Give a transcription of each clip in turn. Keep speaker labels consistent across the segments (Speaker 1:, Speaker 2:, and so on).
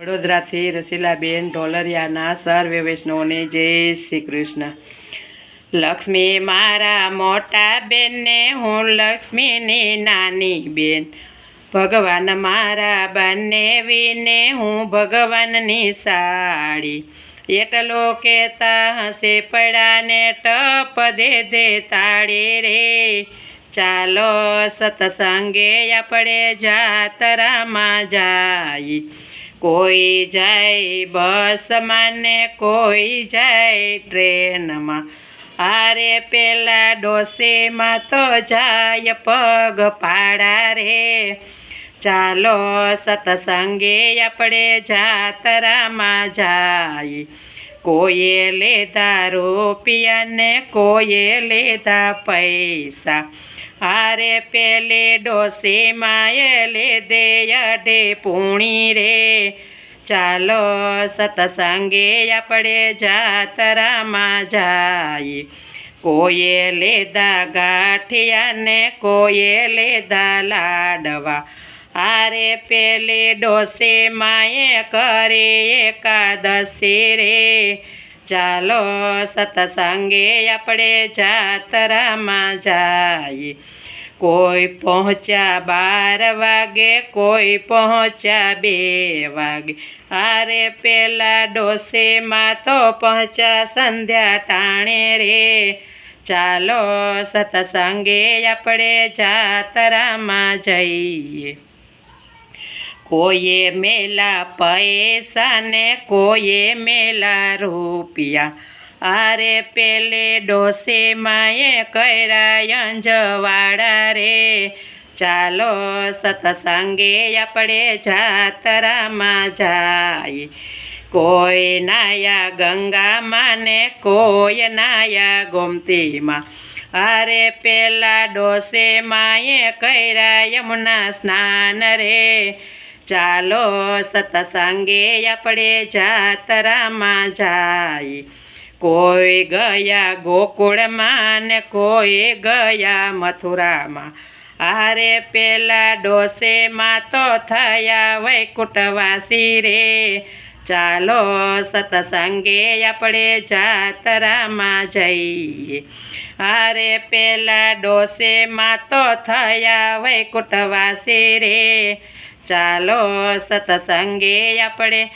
Speaker 1: વડોદરાથી રસીલાબેન ઢોલરિયાના સર્વે વૈષ્ણવને જય શ્રી કૃષ્ણ. લક્ષ્મી મારા મોટા બેનને, હું લક્ષ્મીની નાની બેન. ભગવાન મારા બંને વિને, હું ભગવાનની સાડી. એટલો કહેતા હસે પડાને, ટપ દે દે તાળી રે. ચાલો સતસંગે આપણે જાતરામાં જાય કોઈ જાય બસમાં ને કોઈ જાય ટ્રેનમાં. અરે પેલા ડોસીમાં તો જાય પગ પાડા રે. ચાલો સતસંગે આપણે જાતરામાં જાય. કોઈએ લેતા રૂપિયા ને કોઈએ લેતા પૈસા. હારે પેલે ડોસીમાં એ લીધે અઢે પૂણી રે. ચાલો સતસંગે આપણે જાતરામાં જાય કોઈએ લેધા ગાંઠિયા ને કોઈએ લેધા લાડવા. આરે પેલે ડોસે માએ કરે એકાદશી રે. ચાલો સતસંગે આપણે જાતરામાં જાય. કોઈ પહોંચ્યા બાર વાગે, કોઈ પહોંચ્યા બે વાગે. આરે પેલા ડોસેમાં તો પહોંચ્યા સંધ્યા ટાણે રે. ચાલો સતસંગે આપણે જાતરામાં જઈએ. કોઈએ મેલા પૈસા ને કોઈએ મેલા રૂપિયા. આરે પેલે ડોસે માએ કર્યા અંજવાડા રે. ચાલો સતસંગે આપણે જાતરામાં જાય. કોઈ નાયા ગંગામાં ને કોઈ નાયા ગોમતીમાં. અરે પેલા ડોસે માએ કર્યા યમુના સ્નાન રે. ચાલો સતસંગે આપણે જાતરામાં જાય. કોઈ ગયા ગોકુળમાં ને કોઈ ગયા મથુરામાં. આરે પેલા ડોસેમાં તો થયા વૈકુટવાસી રે. ચાલો સતસંગે આપણે જાતરામાં જઈએ. અરે પેલા ડોસેમાં તો થયા વૈકુટવાસી રે. ચાલો સતસંગે આપણે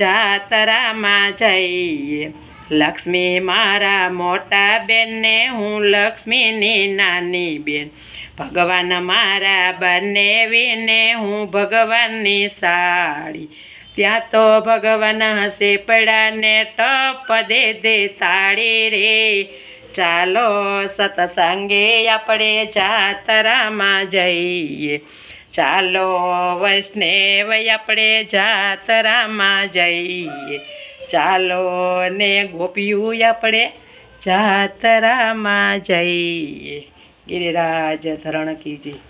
Speaker 1: જાતરામાં જઈએ. લક્ષ્મી મારા મોટા બેનને, હું લક્ષ્મીની નાની બેન. ભગવાન મારા બંને વિને, હું ભગવાનની સાડી. ત્યાં તો ભગવાન હસે પડાને ટપ દે દે તાળી રે. ચાલો સતસંગે આપણે જાતરામાં જઈએ. ચાલો વૈષ્ણવ આપણે જાતરામાં જઈએ. ચાલો ને ગોપિયું આપણે જાતરામાં જઈએ. ગિરિરાજ ધરણ કીજી.